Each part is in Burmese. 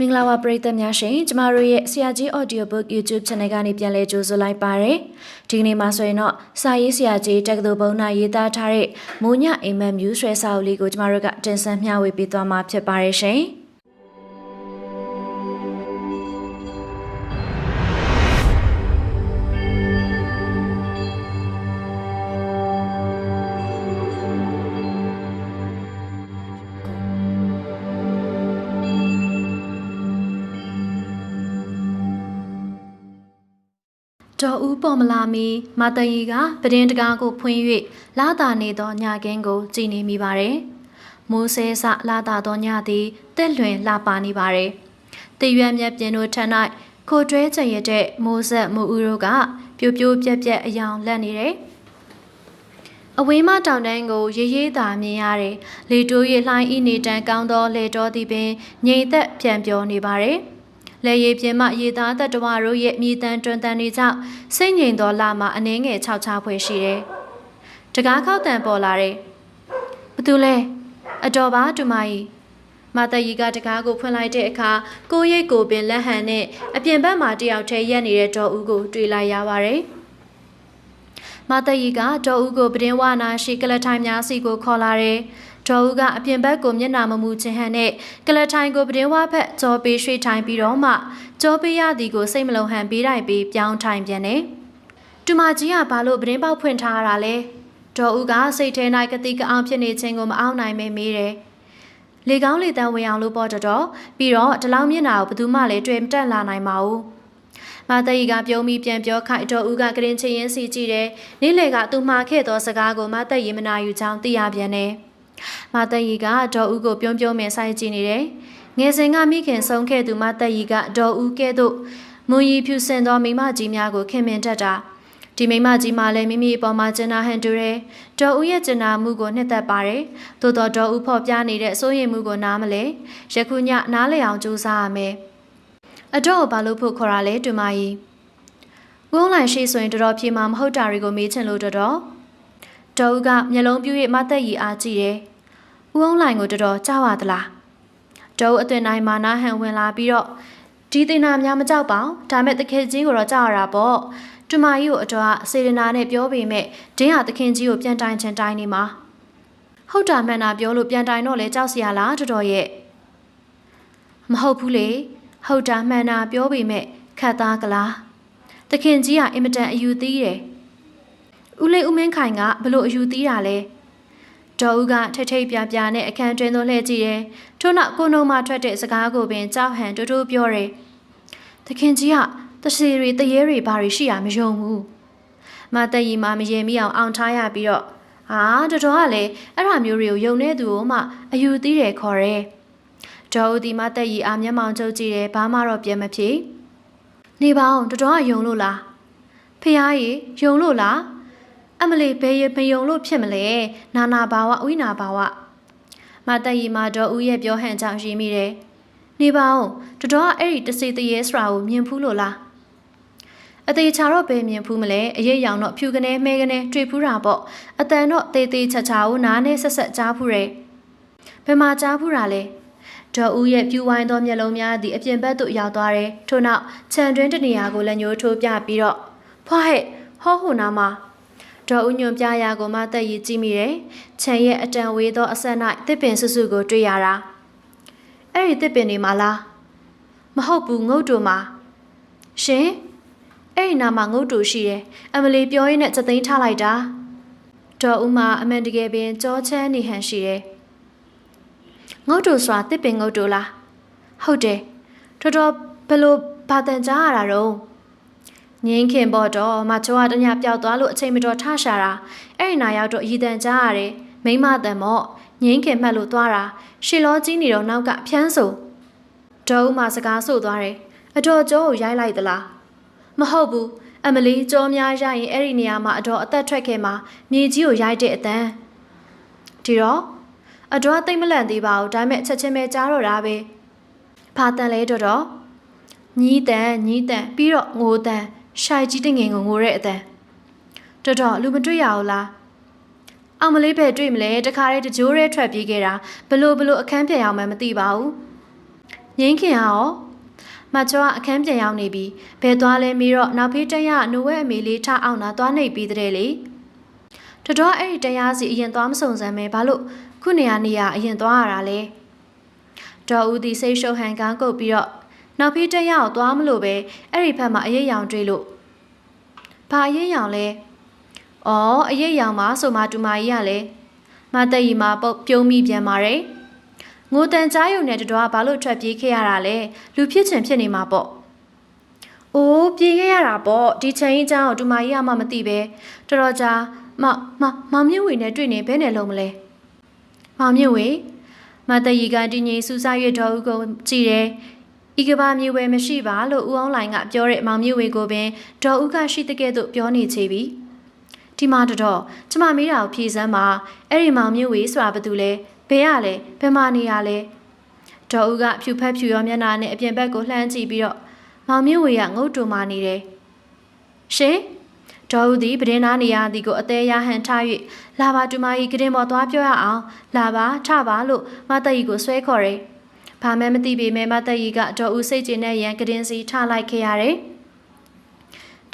မင်္ဂလာပါပရိသတ်များရှင်ကျမတို့ရဲ့ဆရာကြီး Audiobook YouTube Channel ကနေပြန်လည်ကြိုဆိုလိုက်ပါရယ်ဒီကနေ့မှာဆိုရင်တော့စာရေးဆရာကြီးတက္ကသိုလ်ဘုံနာရေးသားထားတဲ့မိုးညအိမ်မက်မြူးဆွဲစာအုပ်လေးကိုကျမတို့ကတင်ဆက်မျှဝေပေးသွားမှာဖြစ်ပါရယ်ရှင် ဒေါ်ဦးပေါ်မလာမီမတရီကပဒင်းတကားကိုဖွင့်၍လာတာနေသောညကင်းကိုကြည်နေမိပါတယ်။မိုးဆဲဆလာတာသောညသည်တက်လွင်လာပါနေပါတယ်။တရွက်မြက်ပြင်းတို့ထက်၌ခိုတွဲချရတဲ့မိုးဆက်မိုးဦးတို့ကပြိုပြိုပြက်ပြက်အယောင်လက်နေတယ်။အဝေးမတောင်တန်းကိုရေးရေးသာမြင်ရတယ်။လေတိုးရလှိုင်းဤနေတန်ကောင်းသောလေတော်သည်ပင်ငြိမ်သက်ပြန်ပြောနေပါတယ်။ လေရီပြင်းမှရေသားတတဝတို့ရဲ့မြေတန်းတွန်းတန်းတွေကြောင့်စိတ်ငြိမ်သောလာမှာအနှင်းငယ်ခြောက်ခြားဖွယ်ရှိတယ်။တကားခောက်တန်ပေါ်လာတယ်။ဘသူလဲအတော်ပါတူမကြီးမတရီကတကားကိုဖွင့်လိုက်တဲ့အခါကိုရိတ်ကိုပင်လက်ဟန်နဲ့အပြင်ဘက်မှာတယောက်တည်းရက်နေတဲ့ဒေါ်ဦးကိုတွေ့လိုက်ရပါတယ်။ မတရီကဒေါ်ဦးကိုပဒင်းဝနာရှိကလထိုင်များစီကိုခေါ်လာတယ်။ဒေါ်ဦးကအပြင်ဘက်ကိုမျက်နှာမမူချင်းဟန်နဲ့ကလထိုင်ကိုပဒင်းဝါဖက်ကြောပေးရွှေ့ထိုင်ပြီးတော့မှကြောပေးရသည်ကိုစိတ်မလုံဟန်ပေးတိုင်းပြီးပြောင်းထိုင်ပြန်တယ်။တူမကြီးကဘာလို့ပဒင်းပေါက်ဖွင့်ထားရတာလဲ။ဒေါ်ဦးကစိတ်ထဲ၌ကတိကအောင်ဖြစ်နေခြင်းကိုမအောင်နိုင်မဲမေးတယ်။လေကောင်းလေတန်းဝင်အောင်လို့ပေါ်တော့ပြီးတော့ဒီလောက်မျက်နှာကိုဘယ်သူမှလည်းတွေ့မတက်လာနိုင်ပါဘူး။ မတရီကပြုံးပြီးပြန်ပြောခိုက်တော့ဦးကကရင်ချင်းရင်စီကြည့်တယ်။နေ့လေကသူမှားခဲ့သောစကားကိုမတရီမနာယူချောင်းသိရပြန်တယ်။မသက်ရီကဒေါ်ဦးကိုပြုံးပြုံးမဲ့ဆိုင်ကြည့်နေတယ်။ငယ်စဉ်ကမိခင်ဆုံးခဲ့သူမသက်ရီကဒေါ်ဦးကဲ့သို့မွန်ရီဖြူစင်သောမိမကြီးများကိုခင်မင်တတ်တာဒီမိမကြီးမှလည်းမိမိအပေါ်မှာကျင်နာဟန်တူတယ်။ဒေါ်ဦးရဲ့ကျင်နာမှုကိုနှစ်သက်ပါတယ်။သို့တော့ဒေါ်ဦးဖော်ပြနေတဲ့အစိုးရိမ်မှုကိုနားမလဲ။ယခုညနားလည်အောင်ကြိုးစားရမယ်။ အတော့ဘာလို့ဖို့ခေါ်ရလဲတူမကြီး။ဝုန်းလိုက်ရှိဆိုရင်တော်တော်ပြေမှာမဟုတ်တာတွေကိုမေးချင်လို့တော်တော်ဒေါ်ဦးကမျက်လုံးပြူး၍မသက်ရီအားကြည့်တယ်။ဦးအောင်လိုင်ကိုတော်တော်ကြောက်ရသလားတုံးအသွင်တိုင်းမာနာဟန်ဝင်လာပြီးတော့ဒီတင်နာများမကြောက်ပါဘူးဒါမဲ့တခင်ကြီးကိုတော့ကြောက်ရတာပေါ့တူမကြီးကိုအတော်ကစေရနာနဲ့ပြောပေမဲ့ဒင်းဟာတခင်ကြီးကိုပြန်တိုင်ချင်တိုင်းနေမှာဟုတ်တာမှန်တာပြောလို့ပြန်တိုင်တော့လဲကြောက်စရာလားတော်တော်ရဲ့မဟုတ်ဘူးလေ ဟုတ်တာမှန်တာပြောပေမဲ့ခတ်သားကလားတခင်ကြီးကအင်မတန်အယူသီးတယ်ဦးလေးဦးမင်းခိုင်ကဘလို့အယူသီးတာလဲဒေါ်ဦးကထိတ်ထိတ်ပြပြနဲ့အခန်းတွင်သို့လှည့်ကြည့်တယ်။ထို့နောက်ကိုနှုံမှထွက်တဲ့စကားကိုပင်ကြောက်ဟန်တူတူပြောတယ်။သခင်ကြီးကတစီရီတရေရီဘာတွေရှိရမယုံဘူး။မသက်ရီမမရေမိအောင်အောင်ထားရပြီးတော့ဟာတော်တော်ကလည်းအဲ့ဒါမျိုးတွေကိုယုံနေသူကိုမှအယူသီးတယ်ခေါ်တယ်။ ဒေါ်ဦးဒီမသက်ရီအားမျက်မှောင်ကျုပ်ကြည့်တယ်ဘာမှတော့ပြန်မဖြစ်။နေပါအောင်တော်တော်ကယုံလို့လား။ဖះကြီးယုံလို့လား။အမလီဘယ်ရမယုံလို့ဖြစ်မလဲနာနာဘာဝဥိနာဘာဝမတရီမာတော်ဦးရဲ့ပြောဟန်ကြောင့်ရင်းမိတယ်နေပါဦးတော်တော်အဲ့ဒီတစီတရေဆိုတာကိုမြင်ဖူးလို့လားအသေးချာတော့ဘယ်မြင်ဖူးမလဲအရေးရောင်တော့ဖြူကနေမဲကနေတွေ့ဖူးတာပေါ့အတန်တော့တေးသေးချာချာကိုနားနဲ့ဆက်ဆက်ကြားဖူးတယ်ဘယ်မှာကြားဖူးတာလဲ ဒေါ်ဦးရဲ့ပြူဝိုင်းသောမျက်လုံးများသည်အပြင်ဘက်သို့ရောက်သွားတယ်ထို့နောက်ခြံတွင်းတနေရာကိုလက်ညှိုးထိုးပြပြီးတော့ဖွားဟဲ့ဟောဟိုနာမှာဒေါ်ဦးညွန်ပြရာကိုမှတက်ရည်ကြည့်မိတယ်။ခြံရဲ့အတန်ဝေးသောအဆက်၌တစ်ပင်စုစုကိုတွေ့ရတာ။အဲ့ဒီတစ်ပင်တွေမှာလား။မဟုတ်ဘူးငုတ်တူမှာ။ရှင်အဲ့ဒီနာမှာငုတ်တူရှိတယ်။အမလီပြောရင်းနဲ့စသိန်းထားလိုက်တာ။ဒေါ်ဦးမှာအမှန်တကယ်ပင်ကြောချမ်းနေဟန်ရှိတယ်။ ငုတ်တူဆိုတာတစ်ပင်ငုတ်တူလား။ဟုတ်တယ်။တော်တော်ဘလို့ဘာတန်ကြားရတာတော့ငင်းခင်ပေါ်တော့မချိုးကတညပျောက်သွားလို့အချိန်မတော်ထရှာတာအဲ့ဒီနာရောက်တော့အည်တန်ကြားရတယ်မိမတန်မော့ငင်းခင်မှတ်လို့သွားတာရှီလောကြီးနေတော့နောက်ကဖျန်းဆိုဒေါ်ဦးမစကားဆိုသွားတယ်အတော်ကျောကိုရိုက်လိုက်သလားမဟုတ်ဘူးအမလီကြောများရရင်အဲ့ဒီနေရာမှာအတော်အသက်ထွက်ခဲ့မှာမြေကြီးကိုရိုက်တဲ့အတန်းဒီတော့ အတော်သိမ့်မလန့်သေးပါဘူးဒါပေမဲ့ချက်ချင်းပဲကြားတော့တာပဲဖာတန်လဲတော့တော့ညီးတန်ညီးတန်ပြီးတော့ငိုတန်ရှိုက်ကြီးတငင်ကိုငိုတဲ့အတန်တော်တော်လူမတွေ့ရဘူးလားအောင်မလေးပဲတွေ့မလဲတခါတည်းတကြိုးရဲထွက်ပြေးခဲ့တာဘလို့ဘလို့အခန်းပြန်အောင်မှမသိပါဘူးငိမ့်ခင်ရောမချောကအခန်းပြန်ရောက်နေပြီဘယ်သွားလဲမီတော့နောက်ဖေးတရနိုဝဲအမေလေးထအောင်တာသွားနေပြီးတဲ့လေတတော်အဲ့ဒီတရားစီအရင်သွားမစုံစမ်းမဲဘာလို့ ခုနေရနေရအရင်သွားရတာလဲဒေါ်ဦးဒီစိတ်ရှုပ်ဟန်ကားကုတ်ပြီးတော့နောက်ဖေးတရကိုသွားမလို့ပဲအဲ့ဒီဖက်မှာအရေးရောင်တွေးလို့ဘာအရေးရောင်လဲအော်အရေးရောင်မှာဆိုမှတူမကြီးကလည်းမတက်ရီမှာပုတ်ပြုံးမိပြန်ပါတယ်ငိုတန်ကြားယုံနဲ့တတော်ကဘာလို့ထွက်ပြေးခဲ့ရတာလဲလူဖြစ်ချင်ဖြစ်နေမှာပေါ့။အိုးပြေးခဲ့ရတာပေါ့ဒီချိန်ကြီးအကြောင်းကိုတူမကြီးကမှမသိပဲတော်တော်ကြာမမမောင်မြင့်ဝေနဲ့တွေ့နေဘဲနဲ့လုံးမလဲ။ မောင်မြင့်ဝေမတရီကတင်းငိစူးစားရတော်ဦးကိုကြည်တယ်။ဤကဘာမျိုးပဲမရှိပါလို့ဦးအောင်လိုင်ကပြောတဲ့မောင်မြင့်ဝေကိုပင်ဒေါ်ဦးကရှိတဲ့ကဲ့သို့ပြောနေချေပြီ။ဒီမှာတော့ကျမမေးတာကိုဖြေစမ်းပါအဲ့ဒီမောင်မြင့်ဝေဆိုတာဘာတူလဲဘယ်ရလဲဘယ်မှာနေရလဲဒေါ်ဦးကဖြူဖက်ဖြူရောမျက်နှာနဲ့အပြင်ဘက်ကိုလှမ်းကြည့်ပြီးတော့မောင်မြင့်ဝေကငုတ်တူမာနေတယ်ရှင် ဒေါ်ဦးသည်ပဒင်းနာနေရသည်ကိုအသေးရဟန်ထား၍လာပါတူမကြီးကရင်ပေါ်သွားပြောရအောင်လာပါထပါလို့မတရီကိုဆွဲခေါ်တယ်ဘာမှမသိပေမဲ့မတရီကဒေါ်ဦးစိတ်ကျဉ်တဲ့ရန်ကရင်စီထလိုက်ခဲ့ရတယ်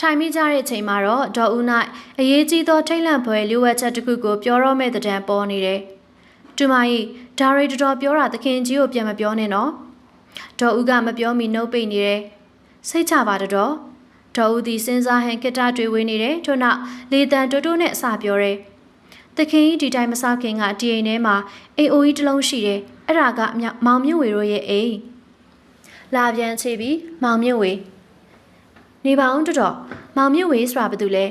ထိုင်မိကြတဲ့အချိန်မှာတော့ဒေါ်ဦး၌အရေးကြီးသောထိတ်လန့်ဖွယ်လျှို့ဝှက်ချက်တစ်ခုကိုပြောတော့မဲ့တဲ့တံပေါ်နေတယ်။တူမကြီးဒါရီတော်တော်ပြောတာသခင်ကြီးကိုပြန်မပြောနဲ့နော်။ဒေါ်ဦးကမပြောမီနှုတ်ပိတ်နေတယ်။စိတ်ချပါတော့။ ဒေါ်ဦးသည်စဉ်းစားဟန်ကစ်တာတွေဝေးနေတယ်ထို့နောက်လေတန်တိုးတိုးနဲ့အစာပြောတယ်။သခင်ကြီးဒီတိုင်းမဆောက်ခင်ကဒီအိမ်ထဲမှာအိမ်အိုကြီးတစ်လုံးရှိတယ်။အဲ့ဒါကမောင်မြင့်ဝေတို့ရဲ့အိမ်။လာပြန်ချေပြီးမောင်မြင့်ဝေနေပါအောင်တော်တော်မောင်မြင့်ဝေဆိုတာဘာတူလဲ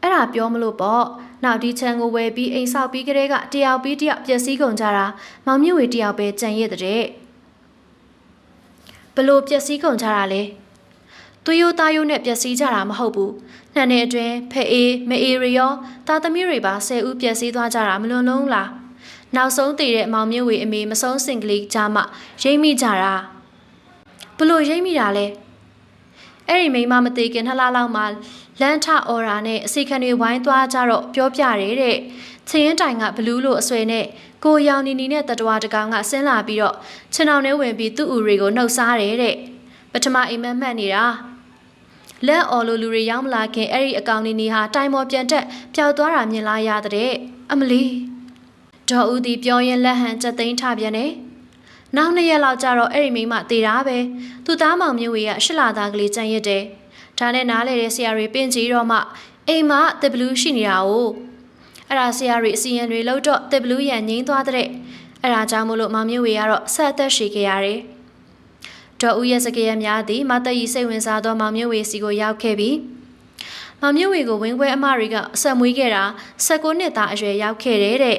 အဲ့ဒါပြောမလို့ပေါ့နောက်ဒီချန်ကိုဝယ်ပြီးအိမ်ဆောက်ပြီးကလေးကတယောက်ပြီးတယောက်ပျက်စီးကုန်ကြတာမောင်မြင့်ဝေတယောက်ပဲကြံရတဲ့ဘလို့ပျက်စီးကုန်ကြတာလဲ သွေးရိုးသားရိုးနဲ့ပျက်စီးကြတာမဟုတ်ဘူးနှစ်နှစ်အတွင်းဖအေးမအေးရရောသားသမီးတွေပါ10ဦးပျက်စီးသွားကြတာမလွန်လုံးလားနောက်ဆုံးတည်တဲ့မောင်မြင့်ဝေအမေမဆုံးစင်ကလေးကြားမှရိမ့်မိကြတာဘလို့ရိမ့်မိတာလဲအဲ့ဒီမိမမသေးခင်နှစ်လလောက်မှလန်ထအော်ရာနဲ့အစီခံတွေဝိုင်းသွားကြတော့ပြောပြတယ်တဲ့ချရင်တိုင်ကဘလူးလို့အဆွဲနဲ့ကိုရောင်နီနီနဲ့တတဝါတကောင်ကဆင်းလာပြီးတော့ခြံအောင်ထဲဝင်ပြီးသူ့ဦးတွေကိုနှုတ်စားတယ်တဲ့ပထမအိမ်မက်မှတ်နေတာ လက်အော်လိုလူတွေရောက်မလာခင်အဲ့ဒီအကောင်နီနီဟာတိုင်မော်ပြန်တက်ပျောက်သွားတာမြင်လာရတဲ့အမလီဒေါ်ဦးဒီပြောရင်လက်ဟန်ချက်သိမ်းထပြန်တယ်နောက်နှစ်ရက်လောက်ကျတော့အဲ့ဒီမိမတေတာပဲသူသားမောင်မျိုးဝေကရှစ်လာသားကလေးကြံရစ်တယ်ဒါနဲ့နားလေတဲ့ဆရာတွေပင်ကြီးတော့မှအိမ်မှာတစ်ဘလူးရှိနေတာ哦အဲ့ဒါဆရာတွေအစီရင်တွေလို့တော့တစ်ဘလူးရန်ငိမ့်သွားတဲ့အဲ့ဒါကြောင့်မို့လို့မောင်မျိုးဝေကတော့ဆက်အသက်ရှည်ခဲ့ရတယ် ဒေါ်ဦးရဲ့စကရများသည်မသက်ရီစိတ်ဝင်စားသောမောင်မျိုးဝေစီကိုရောက်ခဲ့ပြီးမောင်မျိုးဝေကိုဝင်းခွဲအမတွေကအဆက်မွေးခဲ့တာ16နှစ်သားအရွယ်ရောက်ခဲ့တဲ့တဲ့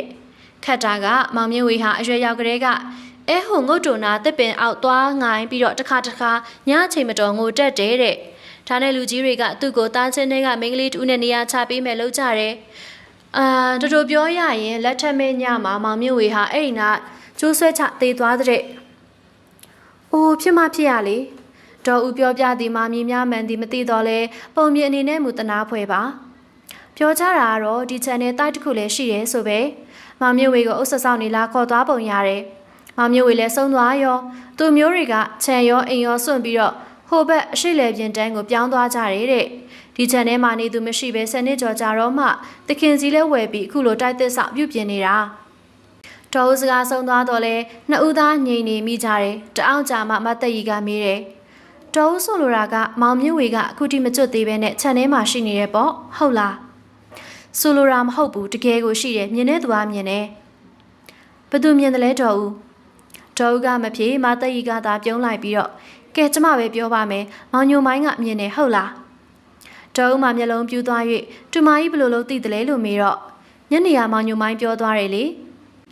ခတ်တာကမောင်မျိုးဝေဟာအရွယ်ရောက်ကလေးကအဲဟိုငုတ်တုံနာတစ်ပင်အောက်သွားငိုင်းပြီးတော့တစ်ခါတစ်ခါညအချိန်မတော်ငိုတက်တယ်တဲ့ဒါနဲ့လူကြီးတွေကသူ့ကိုတားချင်းတွေကမိန်းကလေးတူနဲ့နေရာချပေးမယ်လို့ကြတယ်အာတော်တော်ပြောရရင်လက်ထက်မဲညမှာမောင်မြင့်ဝေဟာအဲ့ဒီနာကျိုးဆွဲချတေးသွားတဲ့ အိုးဖြစ်မှဖြစ်ရလေဒေါ်ဦးပြောပြသည်မှာမြင်များမှန်သည်မသိတော့လဲပုံမြင်အနေနဲ့မူတနာဖွယ်ပါပြောကြတာကတော့ဒီ channel တိုက်တစ်ခုလည်းရှိတယ်ဆိုပဲမောင်မြင့်ဝေကိုအုပ်ဆက်ဆောင်နေလာခေါ်သွားပုံရတယ်မောင်မျိုးဝေလည်းဆုံးသွားရောသူမျိုးတွေကခြံရောအိမ်ရောစွန့်ပြီးတော့ဟိုဘက်အရှိလေပြင်တန်းကိုပြောင်းသွားကြတယ်တဲ့ဒီခြံထဲမှာနေသူမရှိဘဲဆယ်နှစ်ကျော်ကြာတော့မှတခင်စီလဲဝယ်ပြီးအခုလိုတိုက်သစ်ဆောက်ပြုတ်ပြင်နေတာ တော်ဦးစကားဆုံးသွားတော့လဲနှစ်ဦးသားငြိမ်နေမိကြတယ်တအောင်ကြာမှမတ်သက်ရီကမေးတယ်တော်ဦးဆိုလိုတာကမောင်မြင့်ဝေကအခုထိမကျွတ်သေးပဲနဲ့ခြံထဲမှာရှိနေတယ်ပေါ့ဟုတ်လားဆိုလိုတာမဟုတ်ဘူးတကယ်ကိုရှိတယ်မြင်တဲ့သူကမြင်တယ်ဘသူမြင်တယ်လဲတော်ဦးဒေါ်ဦးကမဖြေမသက်ရီကသာပြုံးလိုက်ပြီးတော့ကဲကျမပဲပြောပါမယ်မောင်ညိုမိုင်းကမြင်နေဟုတ်လားဒေါ်ဦးမှမျက်လုံးပြူးသွား၍တူမကြီးဘလို့လို့သိတယ်လဲလို့မေးတော့ညနေရမောင်ညိုမိုင်းပြောသွားတယ်လေ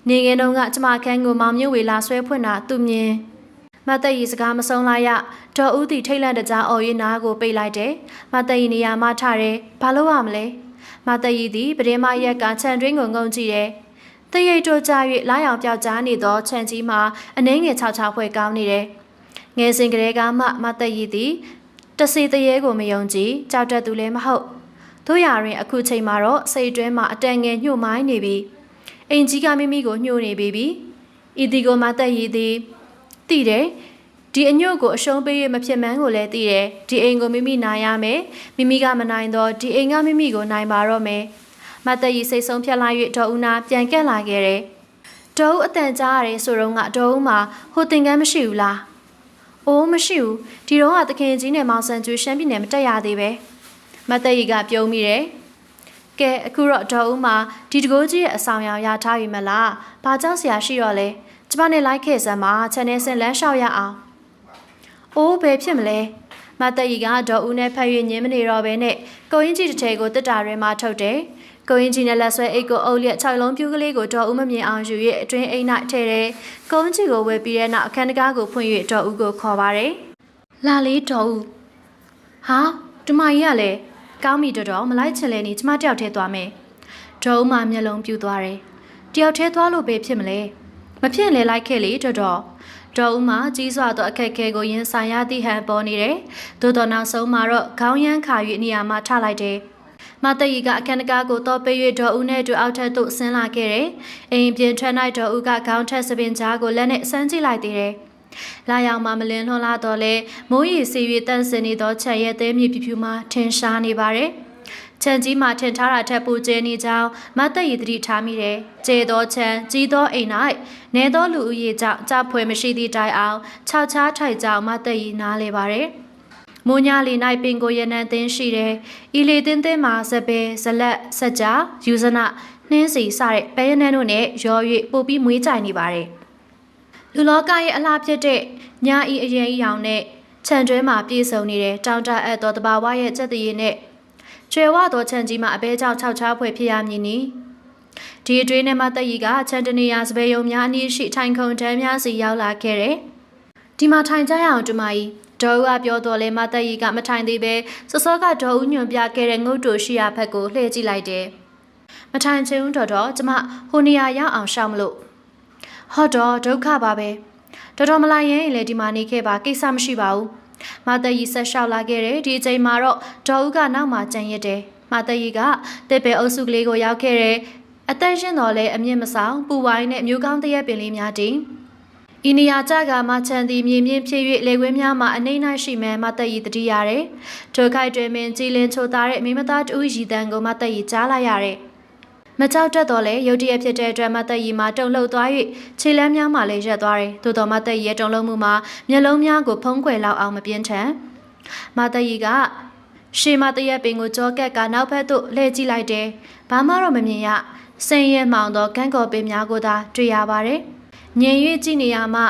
နေငယ်တုန်းကကျမခန်းကိုမောင်မြင့်ဝေလာဆွဲဖွင့်တာသူမြင်မသက်ရီစကားမဆုံးလိုက်ရဒေါ်ဦးတီထိတ်လန့်တကြားအော်ရင်းနားကိုပိတ်လိုက်တယ်မသက်ရီနေရာမှထတယ်ဘာလို့ရမလဲမသက်ရီသည်ပဒင်းမရက်ကခြံတွင်းကိုငုံကြည့်တယ်တရိတ်တို့ကြ၍လာရောင်ပြောက်ကြားနေသောခြံကြီးမှာအနှင်းငယ်ခြောက်ခြောက်ဖွဲ့ကောင်းနေတယ်။ငယ်စဉ်ကလေးကမှမသက်ရည်သည်တစီတရေကိုမယုံကြည်ကြောက်တတ်သူလည်းမဟုတ်။တို့ရာတွင်အခုချိန်မှာတော့စိတ်တွင်းမှာအတန်ငယ်ညှို့မိုင်းနေပြီ။ အိမ်ကြီးကမိမိကိုညှို့နေပြီပြီ။ဤဒီကိုမသက်ရည်သည်သိတယ်ဒီအညွတ်ကိုအရှုံးပေးရမဖြစ်မှန်းကိုလည်းသိတယ်ဒီအိမ်ကိုမိမိနိုင်ရမယ်မိမိကမနိုင်တော့ဒီအိမ်ကမိမိကိုနိုင်ပါတော့မယ်မတ်တက်ရီစိတ်ဆုံးဖြတ်လိုက်၍ဒေါ်ဦးနာပြန်ကက်လာခဲ့တယ်ဒေါ်ဦးအတန်ကြားရတယ်ဆိုတော့ကဒေါ်ဦးမှာဟိုတင်ကန်းမရှိဘူးလားအိုးမရှိဘူးဒီတော့ကတခင်ကြီးနဲ့မောင်ဆန်ကျွေးရှမ်းပြည်နယ်မတက်ရသေးပဲမတ်တက်ရီကပြုံးမိတယ် ကဲအခုတော့ဒေါ်ဦးမှာဒီတကိုးကြီးရဲ့အဆောင်ရောင်ရထားပြီမလားဘာကြောင့်ဆရာရှိတော့လဲကျမနဲ့လိုက်ခဲ့စမ်းမှာ channel ဆင်လန်းလျှောက်ရအောင်။အိုးဘယ်ဖြစ်မလဲ။မတ်တရီကဒေါ်ဦးနဲ့ဖတ်၍ညင်းမနေတော့ဘဲနဲ့ကိုရင်ကြီးတစ်ထည်ကိုတစ်တာရဲမှထုတ်တယ်။ကိုရင်ကြီးနဲ့လက်ဆွဲအိတ်ကိုအုပ်လျက်ခြောက်လုံးပြူးကလေးကိုဒေါ်ဦးမမြင်အောင်ယူ၍အတွင်းအိမ်၌ထည့်တယ်။ကိုရင်ကြီးကိုဝယ်ပြီးတဲ့နောက်အခန်းတကားကိုဖွင့်၍ဒေါ်ဦးကိုခေါ်ပါတယ်။လာလေးဒေါ်ဦး။ဟာဒီမကြီးကလည်း ကောင်းပြီတော်တော်မလိုက်ချင်လဲနေကျမတယောက်ထဲသွားမယ်။ဒေါ်ဦးမှမျက်လုံးပြူသွားတယ်။တယောက်ထဲသွားလို့ပဲဖြစ်မလဲ။မဖြစ်လဲလိုက်ခဲ့လေတော်တော်ဒေါ်ဦးမကြီးစွာသောအခက်အခဲကိုရင်ဆိုင်ရသည့်ဟန်ပေါ်နေတယ်။သို့တော်နောက်ဆုံးမှာတော့ခေါင်းရမ်းခါ၍နေရာမှာထလိုက်တယ်။မတရီကအခန်းတကားကိုတော့ပေး၍ဒေါ်ဦးနဲ့တူအောက်ထပ်သို့ဆင်းလာခဲ့တယ်။အိမ်ပြင်ထွက်၌ဒေါ်ဦးကခေါင်းထက်စပင်ကြားကိုလက်နဲ့ဆန်းကြည့်လိုက်သေးတယ်။ လာရောက်မှမလင်းလွန်လာတော့လဲမိုးရီစီ၍တန့်စင်နေသောခြံရဲ့သဲမြေပြပြမှာထင်ရှားနေပါတယ်။ခြံကြီးမှာထင်ထားတာထက်ပိုကျဲနေကြောင်းမတ်သက်ရည်သတိထားမိတယ်။ကျဲသောခြံကြီးသောအိမ်၌နေသောလူဦးရေကြောင့်ကြဖွယ်မရှိသည့်တိုင်အောင်ခြောက်ချားထိုက်ကြောင်းမတ်သက်ရည်နားလဲပါတယ်။မိုးညာလီ၌ပင်ကိုရနံသင်းရှိတယ်။ဤလေတင်းတင်းမှာဇပဲဇလက်စကြယူဇနနှင်းစီစတဲ့ပဲရနန်းတို့နဲ့ရော၍ပို့ပြီးမွေးကြိုင်နေပါတယ်။ လူလောကရဲ့အလားဖြစ်တဲ့ညာဤအရင်အယောင်နဲ့ခြံတွဲမှာပြည့်စုံနေတဲ့တောင်တအပ်သောတဘာဝရဲ့စက်တည်ရည်နဲ့ကျွယ်ဝသောခြံကြီးမှာအပဲကြောင့်ခြောက်ချားဖွယ်ဖြစ်ရမည်နီဒီအတွင်းထဲမှာတက်ရီကခြံတနေရာစပယ်ယုံများအနည်းရှိထိုင်ခုံတန်းများစီရောက်လာခဲ့တယ်ဒီမှာထိုင်ကြရအောင်ဒီမကြီးဒေါ်ဦးကပြောတော့လဲမတက်ရီကမထိုင်သေးပဲစောစောကဒေါ်ဦးညွန်ပြခဲ့တဲ့ငုတ်တူရှိရာဘက်ကိုလှည့်ကြည့်လိုက်တယ်မထိုင်ချင်ဦးတော်တော့ကျမဟိုနေရာရောက်အောင်ရှောက်မလို့ ဟော့တော့ဒုက္ခပါပဲတော်တော်မလိုက်ရင်လေဒီမှာနေခဲ့ပါကိစ္စမရှိပါဘူးမသက်ရီဆက်လျှောက်လာခဲ့တယ်ဒီအချိန်မှာတော့ဒေါ်ဦးကနောက်မှကြံရစ်တယ်မသက်ရီကတစ်ပယ်အုပ်စုကလေးကိုရောက်ခဲ့တယ်အသက်ရှင်တော်လဲအမြင့်မဆောင်ပူဝိုင်းနဲ့မျိုးကောင်းတရက်ပင်လေးများတင်ဤနေရာကြကမချန်သည်မြေမြင့်ဖြစ်၍လေခွင်းများမှာအနေ၌ရှိမှမသက်ရီတတိရတယ်ထိုခိုက်တွင်ပင်ကြည်လင်ချိုသားတဲ့မိမသားတူရည်တန်ကိုမသက်ရီကြားလိုက်ရတယ် မကြောက်တတ်တော့လေရုတ်တရက်ဖြစ်တဲ့အတွက်မသက်ရီမှာတုန်လှုပ်သွား၍ခြေလမ်းများမှာလည်းရက်သွားတယ်။သို့တော်မသက်ရီရဲ့တုန်လှုပ်မှုမှာမျက်လုံးများကိုဖုံးကွယ်လောက်အောင်မပြင်းထန်။မသက်ရီကရှေမတရက်ပင်ကိုကြောကက်ကနောက်ဘက်သို့လှည့်ကြည့်လိုက်တယ်။ဘာမှတော့မမြင်ရ။စိန်ရဲမှောင်သောကန်းကော်ပင်များကိုသာတွေ့ရပါတယ်။ငြိမ်၍ကြည့်နေရမှ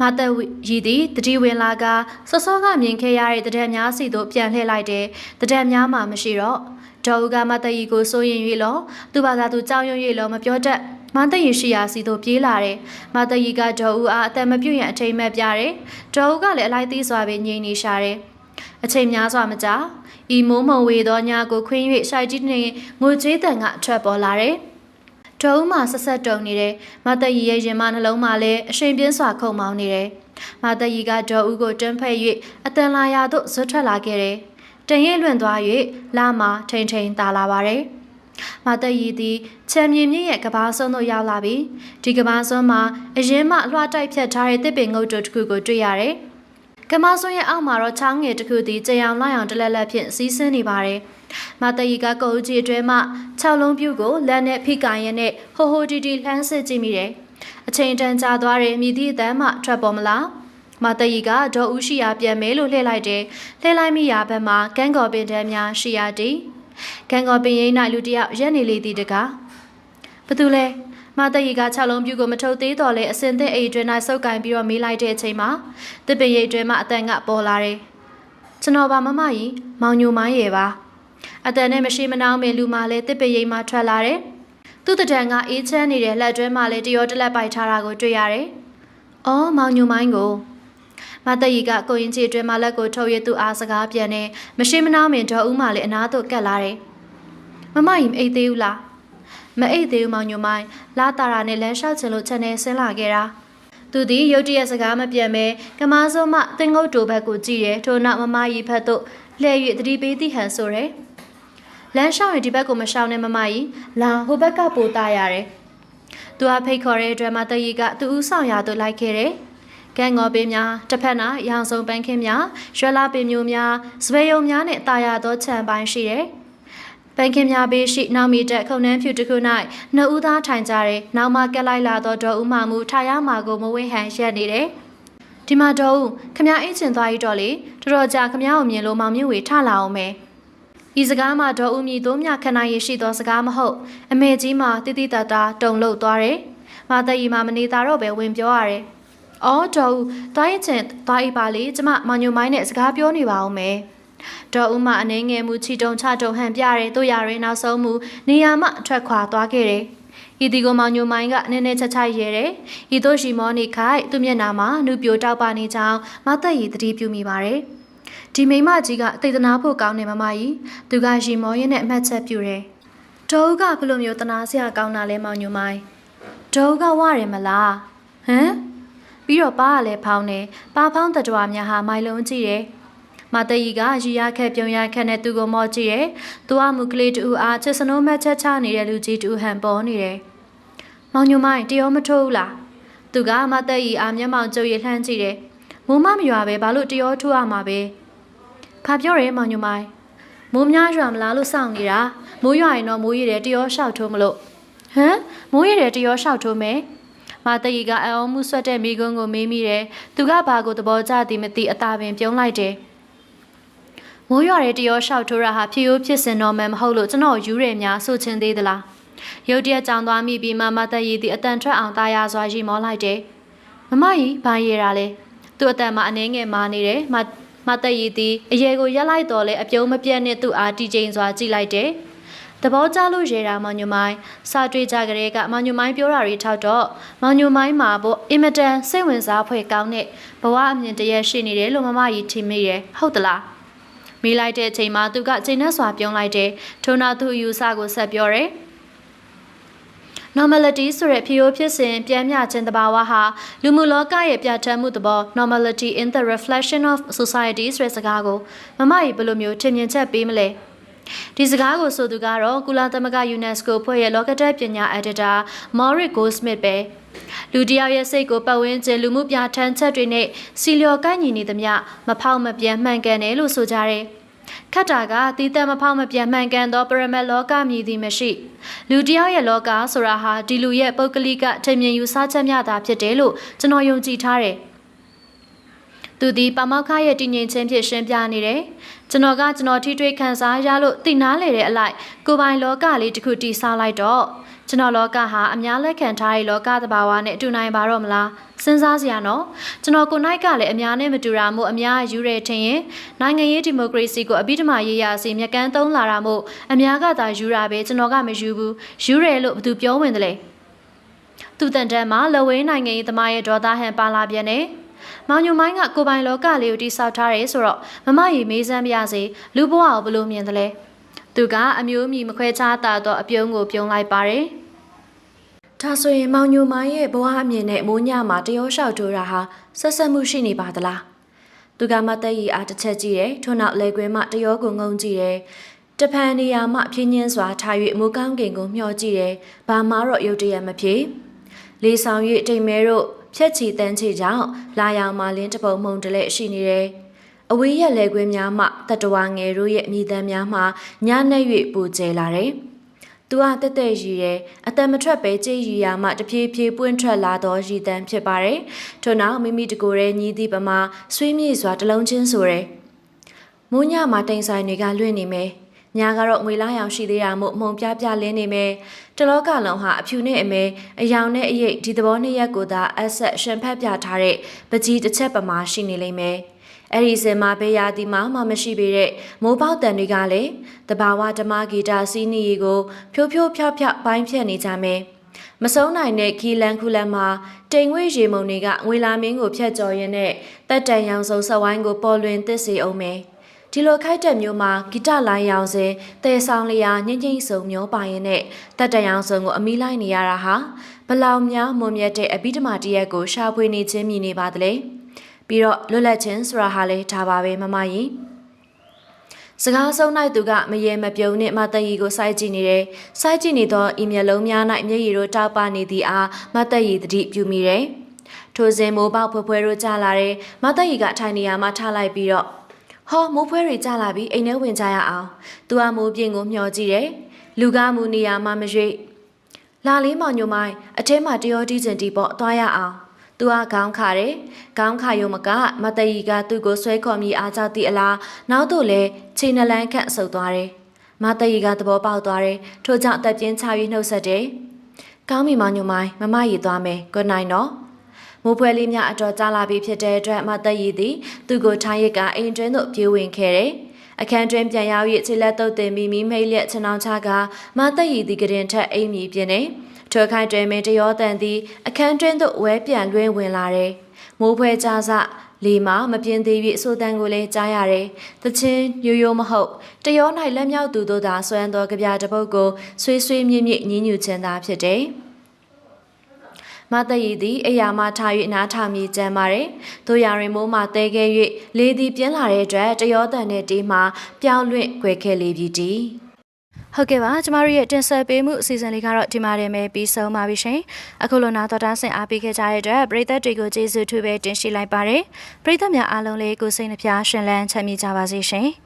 မသက်ရည်သည်တတိဝင်လာကစောစောကမြင်ခဲ့ရတဲ့တဒက်များစီသို့ပြန်လှည့်လိုက်တယ်။တဒက်များမှမရှိတော့ ဒေါ်ဦးကမတရီကိုစိုးရင်၍လောသူဘာသာသူကြောက်ရွံ့၍လောမပြောတတ်မတရီရှိရာစီသို့ပြေးလာတယ်မတရီကဒေါ်ဦးအားအသက်မပြုတ်ရန်အထိမ်မဲ့ပြတယ်ဒေါ်ဦးကလည်းအလိုက်သေးစွာပဲငြိမ်နေရှာတယ်အချိန်များစွာမကြာဤမိုးမုံဝေသောညကိုခွင်း၍ရှိုက်ကြီးနှင့်ငိုကြွေးတန်ကထွက်ပေါ်လာတယ်ဒေါ်ဦးမှဆက်ဆက်တုံနေတယ်မတရီရဲ့ရင်မနှလုံးမှလည်းအရှိန်ပြင်းစွာခုန်မောင်းနေတယ်မတရီကဒေါ်ဦးကိုတွန်းဖက်၍အတန်လာရာသို့ဇွတ်ထွက်လာခဲ့တယ် တန်ရဲ့လွင့်သွား၍လာမထိန်ထိန်တာလာပါတယ်။မသက်ရည်သည်ချမ်းမြေမြင့်ရဲ့ကဘာဆုံးသို့ရောက်လာပြီးဒီကဘာဆုံးမှာအရင်မှလွှတ်တိုက်ဖြတ်ထားတဲ့တစ်ပင်ငုတ်တုတစ်ခုကိုတွေ့ရတယ်။ကမဆွန်းရဲ့အောက်မှာတော့ချောင်းငယ်တစ်ခုသည်ကြံအောင်လိုက်အောင်တလက်လက်ဖြင့်စီးဆင်းနေပါတယ်။မတရီကကုတ်ကြီးအတွဲမှ6လုံးပြူကိုလက်နဲ့ဖိကရင်နဲ့ဟိုဟိုတီတီလှမ်းစစ်ကြည့်မိတယ်။အချိန်တန်ကြာသွားတဲ့မြည်သည့်အတန်းမှထွက်ပေါ်မလား။ မတရီကဒေါ်ဦးရှိရာပြန်မဲလို့လှည့်လိုက်တယ်လှည့်လိုက်မိရာဘက်မှာကန်းကော်ပင်တန်းများရှိရာတည်ကန်းကော်ပင်ရိ၌လူတယောက်ရက်နေလေသည်တကားဘသူလဲမတရီက6လုံးပြူကိုမထုတ်သေးတော့လဲအစင်သစ်အိတ်တွင်၌စုပ်ကင်ပြီးတော့မေးလိုက်တဲ့အချိန်မှာတစ်ပင်ရိတ်တွင်မှအတန်ကပေါ်လာတယ်ကျွန်တော်ပါမမကြီးမောင်ညိုမိုင်းရယ်ပါအတန်နဲ့မရှိမနှောင်းမင်းလူမလဲတစ်ပင်ရိတ်မှထွက်လာတယ်သူ့တံကအေးချမ်းနေတဲ့လက်တွဲမှလည်းတရောတလက်ပိုက်ထားတာကိုတွေ့ရတယ်။အော်မောင်ညိုမိုင်းကို မတရီကကိုရင်ကြီးအတွင်းမှာလက်ကိုထုတ်ရသူအားစကားပြန်နေမရှိမနှောင်းမင်ဒေါ်ဦးမှလည်းအနားသို့ကပ်လာတယ်မမကြီးမအိတ်သေးဘူးလားမအိတ်သေးဘူးမောင်ညိုမိုင်းလာတာရာနဲ့လမ်းလျှောက်ချင်လို့ချက်နေဆင်းလာခဲ့တာသူသည်ရုတ်တရက်စကားမပြန်ပဲကမားစုံမှတင်ငုတ်တိုဘက်ကိုကြည့်တယ်ထို့နောက်မမကြီးဖက်သို့လှည့်၍တတိပေးသည့်ဟန်ဆိုရယ်လမ်းလျှောက်ရင်ဒီဘက်ကိုမရှောင်နဲ့မမကြီးလာဟိုဘက်ကပိုတာရတယ်သူအဖိတ်ခေါ်တဲ့အတွက်မတရီကသူ့ဦးဆောင်ရာသို့လိုက်ခဲ့တယ် ကကဲငေါ်ပေးများတစ်ဖက်၌ရောင်စုံပန်းခင်းများရွှဲလာပင်မျိုးများစပယ်ယုံများနှင့်တာယာသောခြံပိုင်းရှိတယ်ပန်းခင်းများဘေးရှိနောက်မီတက်ခုံနှန်းဖြူတစ်ခု၌နှစ်ဦးသားထိုင်ကြတယ်နောက်မှကက်လိုက်လာသောဒေါ်ဦးမမူထားရမှာကိုမဝင်းဟန်ရက်နေတယ်ဒီမှာဒေါ်ဦးခမအိတ်ချင်သွားရတော့လေတော်တော်ကြာခမကိုမြင်လို့မောင်မြင့်ဝေထလာအောင်မယ်ဤစကားမှာဒေါ်ဦးမြည်သုံးမြခဏရရှိသောစကားမဟုတ်အမေကြီးမှတိတိတတ်တာတုံလို့သွားတယ်မသက်ရီမှမနေတာတော့ပဲဝင်ပြောရတယ်။ အော်ဒေါ်ဦးသွားရင်ချင်သွားအိပ်ပါလေကျမမောင်ညိုမိုင်းနဲ့စကားပြောနေပါအောင်မယ်။ဒေါ်ဦးမအနေငယ်မှုချီတုံချတုံဟန်ပြတယ်တို့ရရင်နောက်ဆုံးမှုနေရာမှထွက်ခွာသွားခဲ့တယ်။ဤဒီကိုမောင်ညိုမိုင်းကနည်းနည်းချက်ချရဲတယ်။ဤတို့ရှိမောနေခိုင်သူ့မျက်နှာမှာနုပြိုတောက်ပါနေကြောင်းမသက်ရီတတိပြုမိပါတယ်။ဒီမိမကြီးကတိတ်တနာဖို့ကောင်းတယ်မမကြီး။သူကရီမောရင်းနဲ့အမှတ်ချက်ပြုတယ်။ဒေါ်ဦးကဘလို့မျိုးတနာစရာကောင်းတာလဲမောင်ညိုမိုင်း။ဒေါ်ဦးကဝရတယ်မလား။ဟမ် ပြီးတော့ပါကလည်းဖောင်းတယ်ပါဖောင်းတတဝါများဟာမိုင်လုံးကြည့်တယ်မတရီကရီရခက်ပြုံရခက်နဲ့သူကိုမော့ကြည့်တယ်သူကမူကလေးတူအားချစ်စနိုးမက်ချက်ချနေတဲ့လူကြီးတူဟန်ပေါ်နေတယ်မောင်ညိုမိုင်းတရောမထိုးဘူးလားသူကမတရီအားမျက်မှောင်ကျုပ်ရလှမ်းကြည့်တယ်မိုးမမရွာပဲဘာလို့တရောထိုးရမှာပဲဖာပြောတယ်မောင်ညိုမိုင်းမိုးများရွာမလားလို့စောင့်နေတာမိုးရွာရင်တော့မိုးရည်တယ်တရောလျှောက်ထိုးမလို့ဟမ်မိုးရည်တယ်တရောလျှောက်ထိုးမယ် မာတရီကအံ့ဩမှုဆွတ်တဲ့မိကွန်းကိုမေးမိတယ်။သူကဘာကိုသဘောကျသည်မသိအသာပင်ပြုံးလိုက်တယ်။မိုးရွာတဲ့တရောလျှောက်ထိုးတာဟာဖြစ်ရိုးဖြစ်စဉ်တော်မှမဟုတ်လို့ကျွန်တော်ယူရယ်များဆိုချင်သေးသလားရုတ်တရက်ကြောင်သွားမိပြီးမမသက်ရည်ဒီအတန်ထွက်အောင်ตาရစွာရီမောလိုက်တယ်မမကြီးဘာရည်တာလဲသူ့အတန်မှာအနှဲငယ်မာနေတယ်မမသက်ရည်ဒီအရေကိုရက်လိုက်တော့လဲအပြုံးမပြတ်နဲ့သူ့အားတီကျိန်စွာကြည့်လိုက်တယ် သဘောကျလို့ရေတာမောင်ညိုမိုင်းစာတွေ့ကြကြတဲ့ကမောင်ညိုမိုင်းပြောတာတွေထောက်တော့မောင်ညိုမိုင်းမှာပေါ့အင်မတန်စိတ်ဝင်စားဖွယ်ကောင်းတဲ့ဘဝအမြင်တရက်ရှိနေတယ်လို့မမကြီးထင်မိတယ်ဟုတ်သလားမိလိုက်တဲ့အချိန်မှာသူကချိန်နဲ့စွာပြုံးလိုက်တယ်ထို့နောက်သူ့ယူဆကိုဆက်ပြောတယ် normality ဆိုတဲ့ဖြစ်ရိုးဖြစ်စဉ်ပြန်မြခြင်းတဘာဝဟာလူမှုလောကရဲ့ပြဋ္ဌာန်းမှုသဘော normality in the reflection of society ဆိုတဲ့စကားကိုမမကြီးဘယ်လိုမျိုးထင်မြင်ချက်ပေးမလဲ ဒီစကားကိုဆိုသူကတော့ကုလသမဂ္ဂ UNESCO ဖွဲ့ရဲ့လောကတက်ပညာ editor Maurice Goldsmith ပဲလူတယောက်ရဲ့စိတ်ကိုပတ်ဝန်းကျင်လူမှုပြဋ္ဌာန်းချက်တွေနဲ့စီလျော်ကိုက်ညီနေသမျှမဖောက်မပြန်မှန်ကန်တယ်လို့ဆိုကြတယ်ခတ်တာကတီးတန့်မဖောက်မပြန်မှန်ကန်သောပရမတ်လောကမြည်သည်မရှိ လူတယောက်ရဲ့လောကဆိုတာဟာဒီလူရဲ့ပုဂ္ဂလိကထင်မြင်ယူဆချက်များသာဖြစ်တယ်လို့ကျွန်တော်ယုံကြည်ထားတယ်သူဒီပမောက္ခရဲ့တည်ငြိမ်ခြင်းဖြင့်ရှင်းပြနေတယ်။ ကျွန်တော်ကကျွန်တော်ထိတွေ့ခံစားရလို့သိနာလေတဲ့အလိုက်ကိုပိုင်လောကလေးတစ်ခုတည်ဆောက်လိုက်တော့ကျွန်တော်လောကဟာအများလက်ခံထားတဲ့လောကသဘာဝနဲ့အတူနိုင်ပါတော့မလားစဉ်းစားစရာနော်ကျွန်တော်ကိုနိုင်ကလည်းအများနဲ့မတူတာမို့အများယူရဲထင်ရင်နိုင်ငံရေးဒီမိုကရေစီကိုအပိဓမ္မာရေးရစီမြကန်းသုံးလာတာမို့အများကသာယူတာပဲကျွန်တော်ကမယူဘူးယူရဲလို့ဘသူပြောဝင်တယ်လေသူတန်တန်းမှာလဝဲနိုင်ငံရေးသမားရဲ့ဒေါသဟန်ပါလာပြန်တယ် မောင်ညိုမိုင်းကကိုပိုင်လောကလေးကိုတိဆောက်ထားတယ်ဆိုတော့မမရီမေးစမ်းပြစေလူဘဝကိုဘလို့မြင်သလဲသူကအမျိုးမြည်မခွဲခြားတာတော့အပြုံးကိုပြုံးလိုက်ပါတယ်ဒါဆိုရင်မောင်ညိုမိုင်းရဲ့ဘဝအမြင်နဲ့မိုးညမှာတရောလျှောက်ထိုးတာဟာဆက်ဆက်မှုရှိနေပါသလားသူကမသက်ရည်အားတစ်ချက်ကြည့်တယ်ထို့နောက်လေခွဲမှတရောကိုငုံကြည့်တယ်တဖန်နေရာမှဖြင်းညင်းစွာထား၍မိုးကောင်းကင်ကိုမျှော်ကြည့်တယ်ဘာမှတော့ရုတ်တရက်မဖြစ်လေးဆောင်၍တိမ်မဲတို့ ဖြက်ချီတန်းချီကြောင့်လာရောင်မာလင်းတပုံမှုန်တလဲရှိနေတယ်။အဝေးရက်လေခွင်းများမှတတဝါငယ်တို့ရဲ့မြည်တမ်းများမှညနေ၍ပူကျဲလာတယ်။သူဟာတက်တက်ရည်ရဲ့အတန်မထွက်ပဲကြည်ရည်ရမှတဖြည်းဖြည်းပွင့်ထွက်လာသောရည်တမ်းဖြစ်ပါတယ်။ထို့နောက်မိမိတကိုယ်ရဲ့ညီးသည့်ပမာဆွေးမြေ့စွာတလုံးချင်းဆိုရယ်။မိုးညမှာတိမ်ဆိုင်တွေကလွင့်နေမယ်။ ညာကတော့ငွေလားရောင်ရှိသေးတာမို့မှုံပြပြလင်းနေမယ်တလောကလုံးဟာအဖြူနဲ့အမဲအယောင်နဲ့အရိပ်ဒီသဘောနှစ်ရက်ကိုသာအဆက်ရှန်ဖက်ပြထားတဲ့ပကြီးတစ်ချက်ပမာရှိနေလိမ့်မယ်အဲ့ဒီစင်မှာဘေးရာဒီမှာမှမရှိပေတဲ့မိုးပေါက်တန်တွေကလည်းတဘာဝဓမ္မဂီတာစီးနီရီကိုဖြိုးဖြိုးဖြောက်ဖြောက်ပိုင်းဖြတ်နေကြမယ်မဆုံးနိုင်တဲ့ခီလန်ခုလန်မှာတိမ်ငွေရေမုံတွေကငွေလာမင်းကိုဖျက်ကျော်ရင်းနဲ့တက်တန်ရောင်စုံဆက်ဝိုင်းကိုပေါ်လွင်သစ်စေအောင်မယ်။ ဒီလိုခိုက်တဲ့မျိုးမှာဂီတလိုင်းရောင်စဉ်တဲဆောင်လျာညင်ညင်ဆုံမျောပါရင်နဲ့တက်တရောင်စုံကိုအမိလိုက်နေရတာဟာဘလောင်များမွန်မြတ်တဲ့အဘိဓမ္မာတရက်ကိုရှာဖွေနေခြင်းမြင်နေပါသလဲပြီးတော့လွတ်လပ်ခြင်းဆိုတာဟာလည်းဒါပါပဲမမကြီးစကားဆုံး၌သူကမရေမပြုံးနဲ့မတရီကိုစိုက်ကြည့်နေတယ်။စိုက်ကြည့်နေသောဤမျက်လုံးများ၌မျက်ရည်တို့တောက်ပနေသည့်အားမတရီတတိပြုမိတယ်။ထိုစဉ်မိုးပေါက်ဖွဲဖွဲတို့ကြလာတယ်မသက်ရီကထိုင်နေရာမှာထားလိုက်ပြီးတော့ ဟောမိုးဖွဲတွေကြလာပြီးအိမ်ထဲဝင်ကြရအောင်သူကမိုးပြင်းကိုမျှော်ကြည့်တယ်လူကားမူနေရာမှာမရွေ့လာလေးမောင်ညိုမိုင်းအထဲမှာတရောတီးကျင်တီပေါ့သွားရအောင်သူကခေါင်းခါတယ်ခေါင်းခါရုံမကမတရီကသူ့ကိုဆွဲခေါ်မိအားကြောင့်တည်အလားနောက်တော့လဲခြေနှလန်းခန့်ဆုပ်သွားတယ်မတရီကသဘောပေါက်သွားတယ်ထို့ကြောင့်အသက်ပြင်းချပြီးနှုတ်ဆက်တယ်ကောင်းပြီမောင်ညိုမိုင်းမမရည်သွားမယ် good night နော် မိုးဖွဲလေးများအတော်ကြာလာပြီဖြစ်တဲ့အတွက်မသက်ရည်သည်သူ့ကိုထိုင်းရစ်ကအိမ်တွင်းသို့ပြေးဝင်ခဲ့တယ်။အခန်းတွင်းပြန်ရောက်၍ခြေလက်တုပ်တင်ပြီးမိမိတ်လျက်ခြံအောင်ချကမသက်ရည်သည်ကရင်ထက်အိမ်မြည်ပြင်းနေ။ထွေခိုင်တွင်မင်းတရောတန်သည်အခန်းတွင်းသို့ဝဲပြန်လွှဲဝင်လာတယ်။မိုးဖွဲကြစလီမမပြင်းသေး၍အဆိုတန်ကိုလည်းကြားရတယ်။သချင်းရိုးရိုးမဟုတ်တရော၌လက်မြောက်သူတို့သာဆွမ်းသောကြပြတစ်ပုတ်ကိုဆွေးဆွေးမြင့်မြင့်ညင်းညူခြင်းသာဖြစ်တယ်။ မတရီသည်အရာမထား၍နားထောင်မြည်ကြမ်းပါတယ်။တို့ရရင်မိုးမှတဲခဲ့၍လေသည်ပြင်းလာတဲ့အတွက်တရောတန်တဲ့တီးမှပြောင်းလွင့်ခွဲခဲ့လေပြီတီ။ဟုတ်ကဲ့ပါကျမတို့ရဲ့တင်ဆက်ပေးမှုအစီအစဉ်လေးကတော့ဒီမှာတည်းပဲပြီးဆုံးပါပြီရှင်။အခုလိုနာတော်တာဆင်အားပေးခဲ့ကြတဲ့အတွက်ပရိသတ်တွေကိုကျေးဇူးထူးပဲတင်ရှိလိုက်ပါတယ်။ပရိသတ်များအားလုံးလေးကိုစိတ်နှပြရှင်လန်းချမ်းမြေ့ကြပါစေရှင်။